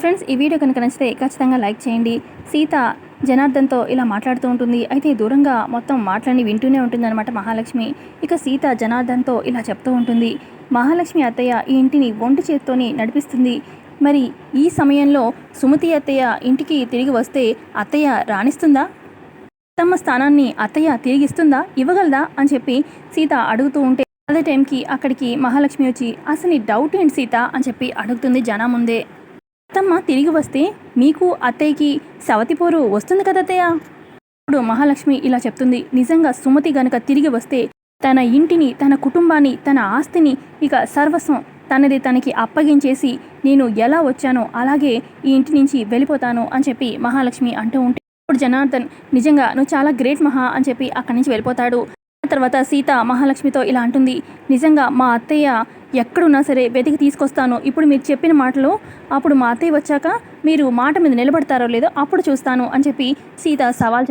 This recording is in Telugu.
ఫ్రెండ్స్ ఈ వీడియో కనుక నచ్చితే ఖచ్చితంగా లైక్ చేయండి. సీత జనార్దన్తో ఇలా మాట్లాడుతూ ఉంటుంది. అయితే దూరంగా మొత్తం మాటలన్నీ వింటూనే ఉంటుందన్నమాట మహాలక్ష్మి. ఇక సీత జనార్దన్తో ఇలా చెప్తూ ఉంటుంది. మహాలక్ష్మి అత్తయ్య ఈ ఇంటిని ఒంటి చేత్తోని నడిపిస్తుంది. మరి ఈ సమయంలో సుమతి అత్తయ్య ఇంటికి తిరిగి వస్తే అత్తయ్య రాణిస్తుందా? తమ స్థానాన్ని అత్తయ్య తిరిగిస్తుందా? ఇవ్వగలదా? అని చెప్పి సీత అడుగుతూ ఉంటే అదే టైంకి అక్కడికి మహాలక్ష్మి వచ్చి అసలు నీ డౌట్ ఏంటి సీత? అని చెప్పి అడుగుతుంది జనా ముందే అత్తమ్మ తిరిగి వస్తే మీకు అత్తయ్యకి సవతిపోరు వస్తుంది కదా ఇప్పుడు మహాలక్ష్మి ఇలా చెప్తుంది. నిజంగా సుమతి గనుక తిరిగి వస్తే తన ఇంటిని తన కుటుంబాన్ని తన ఆస్తిని ఇక సర్వస్వం తనది తనకి అప్పగించేసి నేను ఎలా వచ్చానో అలాగే ఈ ఇంటి నుంచి వెళ్ళిపోతాను అని చెప్పి మహాలక్ష్మి అంటూ ఉంటే ఇప్పుడు జనార్దన్ నిజంగా నువ్వు చాలా గ్రేట్ మహా అని చెప్పి అక్కడి నుంచి వెళ్ళిపోతాడు. తర్వాత సీత మహాలక్ష్మితో ఇలా అంటుంది నిజంగా మా అత్తయ్య ఎక్కడున్నా సరే వెతికి తీసుకొస్తాను. ఇప్పుడు మీరు చెప్పిన మాటలు అప్పుడు మా అత్తయ్య వచ్చాక మీరు మాట మీద నిలబడతారో లేదో అప్పుడు చూస్తాను అని చెప్పి సీత సవాల్